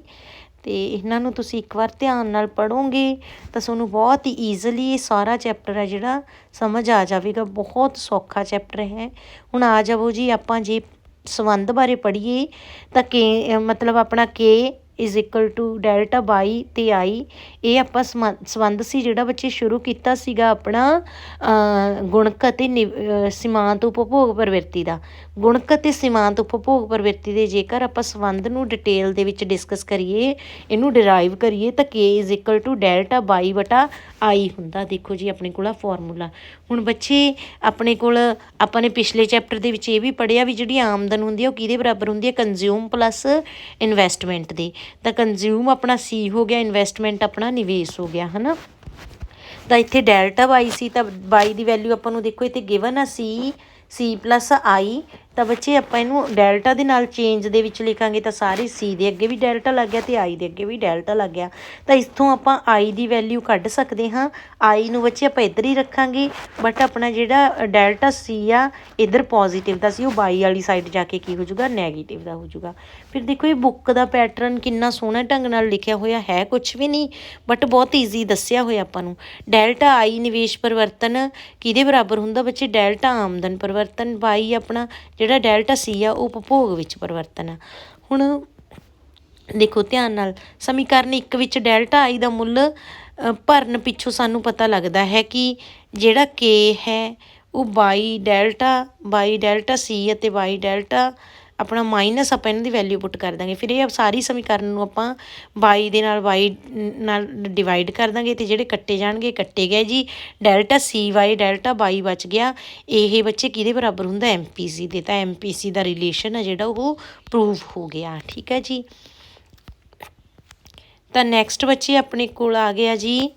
ਅਤੇ ਇਹਨਾਂ ਨੂੰ ਤੁਸੀਂ ਇੱਕ ਵਾਰ ਧਿਆਨ ਨਾਲ ਪੜ੍ਹੋਗੇ ਤਾਂ ਤੁਹਾਨੂੰ ਬਹੁਤ ਹੀ ਈਜ਼ੀਲੀ ਇਹ ਸਾਰਾ ਚੈਪਟਰ ਹੈ ਜਿਹੜਾ ਸਮਝ ਆ ਜਾਵੇਗਾ। ਬਹੁਤ ਸੌਖਾ ਚੈਪਟਰ ਹੈ। ਹੁਣ ਆ ਜਾਵੋ ਜੀ, ਆਪਾਂ ਜੇ ਸੰਬੰਧ ਬਾਰੇ ਪੜ੍ਹੀਏ ਤਾਂ ਕੇ ਮਤਲਬ ਆਪਣਾ K is equal to delta by ਅਤੇ ਆਈ ਇਹ ਆਪਾਂ ਸਮਾ- ਸੰਬੰਧ ਸੀ ਜਿਹੜਾ ਬੱਚੇ ਸ਼ੁਰੂ ਕੀਤਾ ਸੀਗਾ ਆਪਣਾ ਗੁਣਕ ਅਤੇ ਨਿਵ- ਸੀਮਾਂਤ ਉਪਭੋਗ ਪ੍ਰਵਿਰਤੀ ਦਾ। ਗੁਣਕ ਅਤੇ ਸੀਮਾਂਤ ਉਪਭੋਗ ਪ੍ਰਵਿਰਤੀ ਦੇ ਜੇਕਰ ਆਪਾਂ ਸੰਬੰਧ ਨੂੰ ਡਿਟੇਲ ਦੇ ਵਿੱਚ ਡਿਸਕਸ ਕਰੀਏ, ਇਹਨੂੰ ਡਿਰਾਈਵ ਕਰੀਏ, ਤਾਂ K is equal to delta by ਵਟਾ ਆਈ ਹੁੰਦਾ, ਦੇਖੋ ਜੀ ਆਪਣੇ ਕੋਲ ਆ ਫਾਰਮੂਲਾ ਹੁਣ ਬੱਚੇ ਆਪਣੇ ਕੋਲ, ਆਪਾਂ ਨੇ ਪਿਛਲੇ ਚੈਪਟਰ ਦੇ ਵਿੱਚ ਇਹ ਵੀ ਪੜ੍ਹਿਆ ਵੀ ਜਿਹੜੀ ਆਮਦਨ ਹੁੰਦੀ ਹੈ ਉਹ ਕਿਹਦੇ ਬਰਾਬਰ ਹੁੰਦੀ ਹੈ ਕੰਜ਼ਿਊਮ ਪਲੱਸ ਇਨਵੈਸਟਮੈਂਟ ਦੇ। ਤਾਂ ਕੰਜ਼ਿਊਮ ਆਪਣਾ ਸੀ ਹੋ ਗਿਆ ਇਨਵੈਸਟਮੈਂਟ ਆਪਣਾ ਨਿਵੇਸ਼ ਹੋ ਗਿਆ, ਹਨਾ? ਤਾਂ ਇੱਥੇ ਡੈਲਟਾ ਬਾਈ ਸੀ, ਤਾਂ ਬਾਈ ਦੀ ਵੈਲਿਊ ਆਪਾਂ ਨੂੰ ਦੇਖੋ, ਇੱਥੇ ਗਿਵਨ ਆ ਸੀ ਸੀ ਪਲੱਸ ਆਈ ਤਾਂ ਬੱਚੇ ਆਪਾਂ ਇਹਨੂੰ ਡੈਲਟਾ ਦੇ ਨਾਲ ਚੇਂਜ ਦੇ ਵਿੱਚ ਲਿਖਾਂਗੇ ਤਾਂ ਸਾਰੇ ਸੀ ਦੇ ਅੱਗੇ ਵੀ ਡੈਲਟਾ ਲੱਗ ਗਿਆ ਤੇ ਆਈ ਦੇ ਅੱਗੇ ਵੀ ਡੈਲਟਾ ਲੱਗ ਗਿਆ। ਤਾਂ ਇਥੋਂ ਆਪਾਂ ਆਈ ਦੀ ਵੈਲਿਊ ਕੱਢ ਸਕਦੇ ਹਾਂ। ਆਈ ਨੂੰ ਬੱਚੇ ਆਪਾਂ ਇੱਧਰ ਹੀ ਰੱਖਾਂਗੇ ਬਟ ਆਪਣਾ ਜਿਹੜਾ ਡੈਲਟਾ ਸੀ ਆ, ਇੱਧਰ ਪੋਜ਼ਿਟਿਵ ਦਾ ਸੀ, ਉਹ ਬਾਈ ਵਾਲੀ ਸਾਈਡ ਜਾ ਕੇ ਕੀ ਹੋ ਜਾਊਗਾ? ਨੈਗੇਟਿਵ ਦਾ ਹੋ ਜਾਊਗਾ। ਫਿਰ ਦੇਖੋ ਇਹ ਬੁੱਕ ਦਾ ਪੈਟਰਨ ਕਿੰਨਾ ਸੋਹਣਾ ਢੰਗ ਨਾਲ ਲਿਖਿਆ ਹੋਇਆ ਹੈ ਕੁਝ ਵੀ ਨਹੀਂ ਬਟ ਬਹੁਤ ਈਜ਼ੀ ਦੱਸਿਆ ਹੋਇਆ ਆਪਾਂ ਨੂੰ। ਡੈਲਟਾ ਆਈ ਨਿਵੇਸ਼ ਪਰਿਵਰਤਨ ਕਿਹਦੇ ਬਰਾਬਰ ਹੁੰਦਾ ਬੱਚੇ? ਡੈਲਟਾ ਆਮਦਨ ਪਰਿਵਰਤਨ ਬਾਈ ਆਪਣਾ ਜਿਹੜਾ ਡੈਲਟਾ ਸੀ ਆ, ਉਹ ਉਪਭੋਗ ਵਿੱਚ ਪਰਿਵਰਤਨ ਆ। ਹੁਣ ਦੇਖੋ ਧਿਆਨ ਨਾਲ, ਸਮੀਕਰਨ ਇੱਕ ਵਿੱਚ ਡੈਲਟਾ ਆਈ ਦਾ ਮੁੱਲ ਭਰਨ ਪਿੱਛੋਂ ਸਾਨੂੰ ਪਤਾ ਲੱਗਦਾ ਹੈ ਕਿ ਜਿਹੜਾ k ਹੈ, ਉਹ ਬਾਈ ਡੈਲਟਾ ਬਾਈ ਡੈਲਟਾ ਸੀ ਅਤੇ ਬਾਈ ਡੈਲਟਾ ਆਪਣਾ ਮਾਈਨਸ ਆਪਾਂ ਇਹਨਾਂ ਦੀ ਵੈਲਿਊ ਪੁੱਟ ਕਰ ਦਾਂਗੇ। ਫਿਰ ਇਹ ਸਾਰੀ ਸਮੀਕਰਨ ਨੂੰ ਆਪਾਂ ਬਾਈ ਦੇ ਨਾਲ ਬਾਈ ਨਾਲ ਡਿਵਾਈਡ ਕਰ ਦਾਂਗੇ ਤੇ ਜਿਹੜੇ ਕੱਟੇ ਜਾਣਗੇ, ਕੱਟੇ ਗਏ ਜੀ। Delta C Y delta Y ਬਚ ਗਿਆ। ਇਹ ਬੱਚੇ ਕਿਹਦੇ ਬਰਾਬਰ ਹੁੰਦਾ? ਐਮਪੀਸੀ ਦੇ। ਤਾਂ ਐਮਪੀਸੀ ਦਾ ਰਿਲੇਸ਼ਨ ਹੈ ਜਿਹੜਾ ਉਹ ਪ੍ਰੂਵ ਹੋ ਗਿਆ। ਠੀਕ ਹੈ ਜੀ। ਤਾਂ ਨੈਕਸਟ ਬੱਚੇ ਆਪਣੇ ਕੋਲ ਆ ਗਿਆ ਜੀ।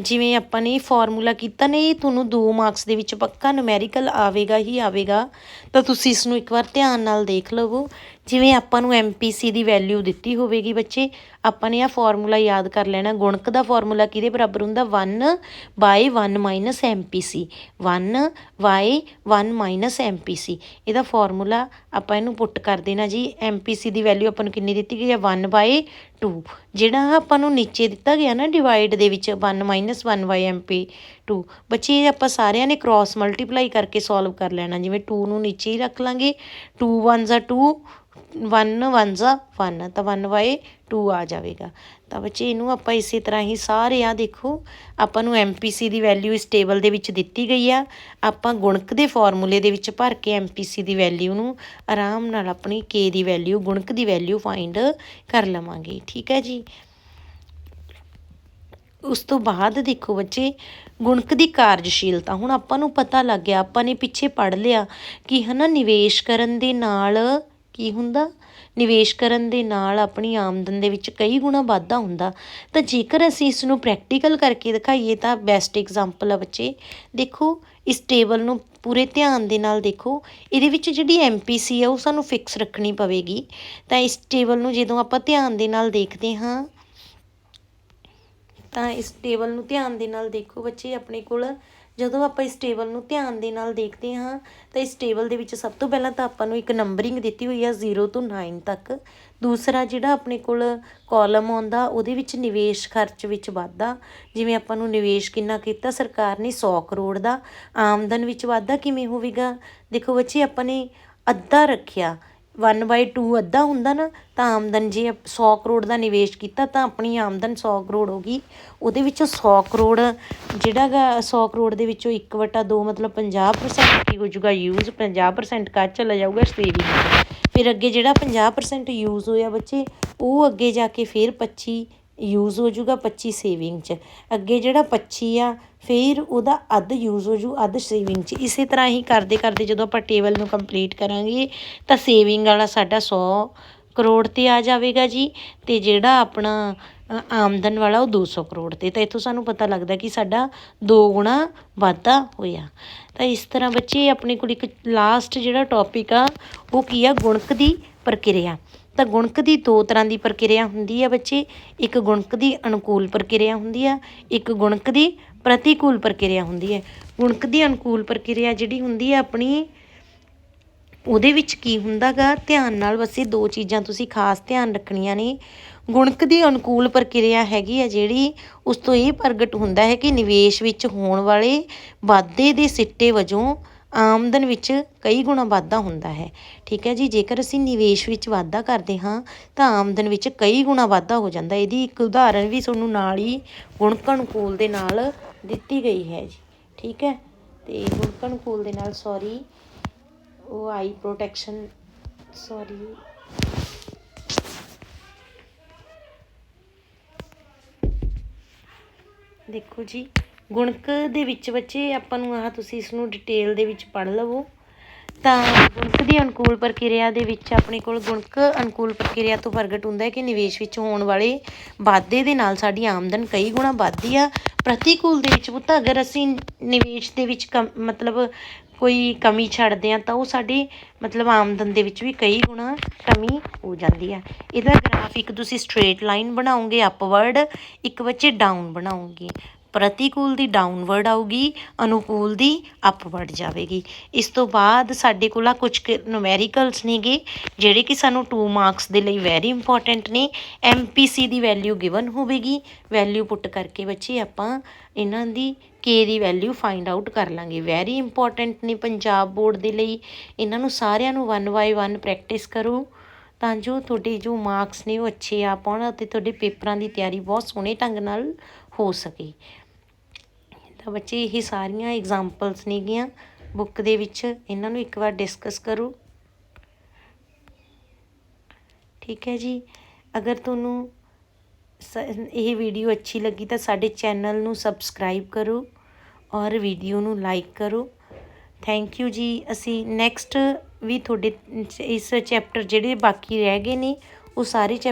ਜਿਵੇਂ ਆਪਾਂ ਨੇ ਫਾਰਮੂਲਾ ਕੀਤਾ ਨੇ, ਇਹ ਤੁਹਾਨੂੰ 2 ਮਾਰਕਸ ਦੇ ਵਿੱਚ ਪੱਕਾ ਨੂਮੈਰੀਕਲ ਆਵੇਗਾ ਹੀ ਆਵੇਗਾ। ਤਾਂ ਤੁਸੀਂ ਇਸ ਨੂੰ ਇੱਕ ਵਾਰ ਧਿਆਨ ਨਾਲ ਦੇਖ ਲਵੋ। ਜਿਵੇਂ ਆਪਾਂ ਨੂੰ ਐਮਪੀਸੀ ਦੀ ਵੈਲਿਊ ਦਿੱਤੀ ਹੋਵੇਗੀ ਬੱਚੇ, ਆਪਾਂ ਨੇ ਆ ਫਾਰਮੂਲਾ ਯਾਦ ਕਰ ਲੈਣਾ, ਗੁਣਕ ਦਾ ਫਾਰਮੂਲਾ ਕਿਹਦੇ ਬਰਾਬਰ ਹੁੰਦਾ? 1 by 1 minus MPC 1 by 1 minus MPC ਇਹਦਾ ਫਾਰਮੂਲਾ ਆਪਾਂ ਇਹਨੂੰ ਪੁੱਟ ਕਰ ਦੇਣਾ ਜੀ। ਐਮਪੀਸੀ ਦੀ ਵੈਲਿਊ ਆਪਾਂ ਨੂੰ ਕਿੰਨੀ ਦਿੱਤੀ ਗਈ ਹੈ? 1 ਬਾਈ 2 ਜਿਹੜਾ ਆਪਾਂ ਨੂੰ ਨੀਚੇ ਦਿੱਤਾ ਗਿਆ ਨਾ ਡਿਵਾਈਡ ਦੇ ਵਿੱਚ 1 ਮਾਈਨਸ 1 ਬਾਈ ਐਮਪੀ 2 ਬੱਚੇ ਇਹ ਆਪਾਂ ਸਾਰਿਆਂ ਨੇ ਕ੍ਰਾਸ ਮਲਟੀਪਲਾਈ ਕਰਕੇ ਸੋਲਵ ਕਰ ਲੈਣਾ। ਜਿਵੇਂ 2 ਨੂੰ ਨੀਚੇ ਹੀ ਰੱਖ ਲਾਂਗੇ। 2 1 2 1 1 ਜ਼ਾ 1 ਤਾਂ 1 ਬਾਈ 2 ਆ ਜਾਵੇਗਾ। ਤਾਂ ਬੱਚੇ, ਇਹਨੂੰ ਆਪਾਂ ਇਸੇ ਤਰ੍ਹਾਂ ਹੀ ਸਾਰੇ ਆ ਦੇਖੋ, ਆਪਾਂ ਨੂੰ ਐਮਪੀਸੀ ਦੀ ਵੈਲਿਊ ਇਸ ਟੇਬਲ ਦੇ ਵਿੱਚ ਦਿੱਤੀ ਗਈ ਆ। ਆਪਾਂ ਗੁਣਕ ਦੇ ਫਾਰਮੂਲੇ ਦੇ ਵਿੱਚ ਭਰ ਕੇ ਐਮਪੀਸੀ ਦੀ ਵੈਲਿਊ ਨੂੰ ਆਰਾਮ ਨਾਲ ਆਪਣੀ ਕੇ ਦੀ ਵੈਲਿਊ ਗੁਣਕ ਦੀ ਵੈਲਿਊ ਫਾਈਂਡ ਕਰ ਲਵਾਂਗੇ। ਠੀਕ ਹੈ ਜੀ? ਉਸ ਤੋਂ ਬਾਅਦ ਦੇਖੋ ਬੱਚੇ, ਗੁਣਕ ਦੀ ਕਾਰਜਸ਼ੀਲਤਾ। ਹੁਣ ਆਪਾਂ ਨੂੰ ਪਤਾ ਲੱਗ ਗਿਆ, ਆਪਾਂ ਨੇ ਪਿੱਛੇ ਪੜ੍ਹ ਲਿਆ ਕਿ ਹੈ ਨਾ ਨਿਵੇਸ਼ ਕਰਨ ਦੇ ਨਾਲ ਕੀ ਹੁੰਦਾ? ਨਿਵੇਸ਼ ਕਰਨ ਦੇ ਨਾਲ ਆਪਣੀ ਆਮਦਨ ਦੇ ਵਿੱਚ ਕਈ ਗੁਣਾ ਵਾਧਾ ਹੁੰਦਾ। ਤਾਂ ਜੇਕਰ ਅਸੀਂ ਇਸ ਨੂੰ ਪ੍ਰੈਕਟੀਕਲ ਕਰਕੇ ਦਿਖਾਈਏ ਤਾਂ ਬੈਸਟ ਐਗਜ਼ਾਮਪਲ ਆ ਬੱਚੇ। ਦੇਖੋ, ਇਸ ਟੇਬਲ ਨੂੰ ਪੂਰੇ ਧਿਆਨ ਦੇ ਨਾਲ ਦੇਖੋ। ਇਹਦੇ ਵਿੱਚ ਜਿਹੜੀ ਐਮਪੀਸੀ ਆ ਉਹ ਸਾਨੂੰ ਫਿਕਸ ਰੱਖਣੀ ਪਵੇਗੀ। ਤਾਂ ਇਸ ਟੇਬਲ ਨੂੰ ਜਦੋਂ ਆਪਾਂ ਧਿਆਨ ਦੇ ਨਾਲ ਦੇਖਦੇ ਹਾਂ ਤਾਂ ਇਸ ਟੇਬਲ ਨੂੰ ਧਿਆਨ ਦੇ ਨਾਲ ਦੇਖੋ ਬੱਚੇ ਆਪਣੇ ਕੋਲ। ਜਦੋਂ ਆਪਾਂ ਇਸ ਟੇਬਲ ਨੂੰ ਧਿਆਨ ਦੇ ਨਾਲ ਦੇਖਦੇ ਹਾਂ, ਤਾਂ ਇਸ ਟੇਬਲ ਦੇ ਵਿੱਚ ਸਭ ਤੋਂ ਪਹਿਲਾਂ ਤਾਂ ਆਪਾਂ ਨੂੰ ਇੱਕ ਨੰਬਰਿੰਗ ਦਿੱਤੀ ਹੋਈ ਹੈ 0 ਤੋਂ 9 ਤੱਕ। ਦੂਸਰਾ ਜਿਹੜਾ ਆਪਣੇ ਕੋਲ ਕਾਲਮ ਆਉਂਦਾ, ਉਹਦੇ ਵਿੱਚ ਨਿਵੇਸ਼ ਖਰਚ ਵਿੱਚ ਵਾਧਾ। ਜਿਵੇਂ ਆਪਾਂ ਨੂੰ ਨਿਵੇਸ਼ ਕਿੰਨਾ ਕੀਤਾ, ਸਰਕਾਰ ਨੇ 100 ਕਰੋੜ ਦਾ। ਆਮਦਨ ਵਿੱਚ ਵਾਧਾ ਕਿਵੇਂ ਹੋਵੇਗਾ? ਦੇਖੋ ਬੱਚੇ, ਆਪਾਂ ਨੇ ਅੱਧਾ ਰੱਖਿਆ। 1/2 ਅੱਧਾ ਹੁੰਦਾ ਨਾ, ਤਾਂ ਆਮਦਨ ਜੇ 100 ਕਰੋੜ ਦਾ ਨਿਵੇਸ਼ ਕੀਤਾ, ਤਾਂ ਆਪਣੀ ਆਮਦਨ 100 ਕਰੋੜ ਹੋ ਗਈ। ਉਹਦੇ ਵਿੱਚੋਂ 100 ਕਰੋੜ ਜਿਹੜਾ ਗਾ 100 ਕਰੋੜ ਦੇ ਵਿੱਚੋਂ 1/2 ਮਤਲਬ 50% ਕੀ ਹੋ ਜਾਊਗਾ ਯੂਜ਼ 50% ਕਾ ਚਲਾ ਜਾਊਗਾ ਸੇਵਿੰਗ ਫਿਰ ਅੱਗੇ ਜਿਹੜਾ 50% ਯੂਜ਼ ਹੋਇਆ ਬੱਚੇ, ਉਹ ਅੱਗੇ ਜਾ ਕੇ ਫਿਰ 25 ਯੂਜ਼ ਹੋ ਜਾਊਗਾ 25 ਸੇਵਿੰਗ 'ਚ। ਅੱਗੇ ਜਿਹੜਾ 25 ਆ, ਫਿਰ ਉਹਦਾ ਅੱਧ ਯੂਜ਼ ਹੋ ਜੂ ਅੱਧ ਸੇਵਿੰਗ 'ਚ। ਇਸੇ ਤਰ੍ਹਾਂ ਹੀ ਕਰਦੇ ਕਰਦੇ ਜਦੋਂ ਆਪਾਂ ਟੇਬਲ ਨੂੰ ਕੰਪਲੀਟ ਕਰਾਂਗੇ, ਤਾਂ ਸੇਵਿੰਗ ਵਾਲਾ ਸਾਡਾ 100 ਕਰੋੜ ਤੇ ਆ ਜਾਵੇਗਾ ਜੀ, ਤੇ ਜਿਹੜਾ ਆਪਣਾ ਆਮਦਨ ਵਾਲਾ ਉਹ 200 ਕਰੋੜ ਤੇ। ਤਾਂ ਇੱਥੋਂ ਸਾਨੂੰ ਪਤਾ ਲੱਗਦਾ ਕਿ ਸਾਡਾ ਦੋ ਗੁਣਾ ਵਾਧਾ ਹੋਇਆ। ਤਾਂ ਇਸ ਤਰ੍ਹਾਂ ਬੱਚੇ, ਆਪਣੇ ਕੋਲ ਇੱਕ ਲਾਸਟ ਜਿਹੜਾ ਟੌਪਿਕ ਆ, ਉਹ ਕੀ ਆ? ਗੁਣਕ ਦੀ ਪ੍ਰਕਿਰਿਆ। ਤਾਂ ਗੁਣਕ ਦੀ ਦੋ ਤਰ੍ਹਾਂ ਦੀ ਪ੍ਰਕਿਰਿਆ ਹੁੰਦੀ ਆ ਬੱਚੇ। ਇੱਕ ਗੁਣਕ ਦੀ ਅਨੁਕੂਲ ਪ੍ਰਕਿਰਿਆ ਹੁੰਦੀ ਆ, ਇੱਕ ਗੁਣਕ ਦੀ ਪ੍ਰਤੀਕੂਲ ਪ੍ਰਕਿਰਿਆ ਹੁੰਦੀ ਹੈ ਗੁਣਕ ਦੀ ਅਨੁਕੂਲ ਪ੍ਰਕਿਰਿਆ ਜਿਹੜੀ ਹੁੰਦੀ ਹੈ ਆਪਣੀ, ਉਹਦੇ ਵਿੱਚ ਕੀ ਹੁੰਦਾਗਾ? ਧਿਆਨ ਨਾਲ ਬਸ ਦੋ ਚੀਜ਼ਾਂ ਤੁਸੀਂ ਖਾਸ ਧਿਆਨ ਰੱਖਣੀਆਂ ਨੇ। ਗੁਣਕ ਦੀ ਅਨੁਕੂਲ ਪ੍ਰਕਿਰਿਆ ਹੈਗੀ ਆ ਜਿਹੜੀ, ਉਸ ਤੋਂ ਇਹ ਪ੍ਰਗਟ ਹੁੰਦਾ ਹੈ ਕਿ ਨਿਵੇਸ਼ ਵਿੱਚ ਹੋਣ ਵਾਲੇ ਵਾਧੇ ਦੇ ਸਿੱਟੇ ਵਜੋਂ ਆਮਦਨ ਵਿੱਚ ਕਈ ਗੁਣਾ ਵਾਧਾ ਹੁੰਦਾ ਹੈ। ਠੀਕ ਹੈ ਜੀ, ਜੇਕਰ ਅਸੀਂ ਨਿਵੇਸ਼ ਵਿੱਚ ਵਾਧਾ ਕਰਦੇ ਹਾਂ, ਤਾਂ ਆਮਦਨ ਵਿੱਚ ਕਈ ਗੁਣਾ ਵਾਧਾ ਹੋ ਜਾਂਦਾ। ਇਹਦੀ ਇੱਕ ਉਦਾਹਰਨ ਵੀ ਤੁਹਾਨੂੰ ਨਾਲ ਹੀ ਗੁਣਕ ਅਨੁਕੂਲ ਦੇ ਨਾਲ ਦਿੱਤੀ ਗਈ ਹੈ ਜੀ। ਠੀਕ ਹੈ ਅਤੇ ਗੁਣਕ ਅਨੁਕੂਲ ਦੇ ਨਾਲ ਸੌਰੀ ਉਹ ਆਈ ਪ੍ਰੋਟੈਕਸ਼ਨ ਸੌਰੀ ਦੇਖੋ ਜੀ ਗੁਣਕ ਦੇ ਵਿੱਚ ਬੱਚੇ ਆਪਾਂ ਨੂੰ ਆਹ ਤੁਸੀਂ ਇਸ ਨੂੰ ਡਿਟੇਲ ਦੇ ਵਿੱਚ ਪੜ੍ਹ ਲਵੋ। ਤਾਂ ਗੁਣਕ ਦੀ ਅਨੁਕੂਲ ਪ੍ਰਕਿਰਿਆ ਦੇ ਵਿੱਚ ਆਪਣੇ ਕੋਲ ਗੁਣਕ ਅਨੁਕੂਲ ਪ੍ਰਕਿਰਿਆ ਤੋਂ ਪ੍ਰਗਟ ਹੁੰਦਾ ਹੈ ਕਿ ਨਿਵੇਸ਼ ਵਿੱਚ ਹੋਣ ਵਾਲੇ ਵਾਧੇ ਦੇ ਨਾਲ ਸਾਡੀ ਆਮਦਨ ਕਈ ਗੁਣਾ ਵੱਧਦੀ ਆ। ਪ੍ਰਤੀਕੂਲ ਦੇ ਵਿੱਚ ਪੁੱਤ ਅਗਰ ਅਸੀਂ ਨਿਵੇਸ਼ ਦੇ ਵਿੱਚ ਕਮ, ਮਤਲਬ ਕੋਈ ਕਮੀ ਛੱਡਦੇ ਆ ਤਾਂ ਉਹ ਸਾਡੀ ਮਤਲਬ ਆਮਦਨ ਦੇ ਵਿੱਚ ਵੀ ਕਈ ਗੁਣਾ ਕਮੀ ਹੋ ਜਾਂਦੀ ਆ। ਇਹਦਾ ਗ੍ਰਾਫ ਇੱਕ ਤੁਸੀਂ ਸਟ੍ਰੇਟ ਲਾਈਨ ਬਣਾਓਗੇ ਅਪਵਰਡ ਇੱਕ ਬੱਚੇ ਡਾਊਨ ਬਣਾਉਂਗੇ ਪ੍ਰਤੀਕੂਲ ਦੀ ਡਾਊਨਵਰਡ ਆਊਗੀ, ਅਨੁਕੂਲ ਦੀ ਅਪਵਰਡ ਜਾਵੇਗੀ। ਇਸ ਤੋਂ ਬਾਅਦ ਸਾਡੇ ਕੋਲ ਆ ਕੁਝ ਨੂਮੈਰੀਕਲਸ ਨੇਗੇ, ਜਿਹੜੇ ਕਿ ਸਾਨੂੰ 2 ਮਾਰਕਸ ਦੇ ਲਈ ਵੈਰੀ ਇੰਪੋਰਟੈਂਟ ਨੇ। ਐਮਪੀਸੀ ਦੀ ਵੈਲਿਊ ਗਿਵਨ ਹੋਵੇਗੀ। ਵੈਲਿਊ ਪੁੱਟ ਕਰਕੇ ਬੱਚੇ ਆਪਾਂ ਇਹਨਾਂ ਦੀ ਕੇ ਦੀ ਵੈਲਿਊ ਫਾਈਂਡ ਆਊਟ ਕਰ ਲਾਂਗੇ। ਵੈਰੀ ਇੰਪੋਰਟੈਂਟ ਨੇ ਪੰਜਾਬ ਬੋਰਡ ਦੇ ਲਈ। ਇਹਨਾਂ ਨੂੰ ਸਾਰਿਆਂ ਨੂੰ 1 ਬਾਈ 1 ਪ੍ਰੈਕਟਿਸ ਕਰੋ, ਤਾਂ ਜੋ ਤੁਹਾਡੇ ਜੋ ਮਾਰਕਸ ਨੇ ਉਹ ਅੱਛੇ ਆ ਪਾਉਣ ਅਤੇ ਤੁਹਾਡੇ ਪੇਪਰਾਂ ਦੀ ਤਿਆਰੀ ਬਹੁਤ ਸੋਹਣੇ ਢੰਗ ਨਾਲ ਹੋ ਸਕੇ। ਤਾਂ ਬੱਚੇ ਇਹ ਸਾਰੀਆਂ ਐਗਜ਼ਾਮਪਲਸ ਨੇਗੀਆਂ। ਬੁੱਕ ਦੇ ਵਿੱਚ ਇਹਨਾਂ ਨੂੰ ਇੱਕ ਵਾਰ ਡਿਸਕਸ ਕਰੋ। ਠੀਕ ਹੈ ਜੀ। ਅਗਰ ਤੁਹਾਨੂੰ ਸ- ਇਹ ਵੀਡੀਓ ਅੱਛੀ ਲੱਗੀ ਤਾਂ ਸਾਡੇ ਚੈਨਲ ਨੂੰ ਸਬਸਕ੍ਰਾਈਬ ਕਰੋ ਔਰ ਵੀਡੀਓ ਨੂੰ ਲਾਈਕ ਕਰੋ। ਥੈਂਕ ਯੂ ਜੀ। ਅਸੀਂ ਨੈਕਸਟ ਵੀ ਤੁਹਾਡੇ, ਇਸ ਚੈਪਟਰ ਜਿਹੜੇ ਬਾਕੀ ਰਹਿ ਗਏ ਨੇ, ਉਹ ਸਾਰੇ ਚੈਪ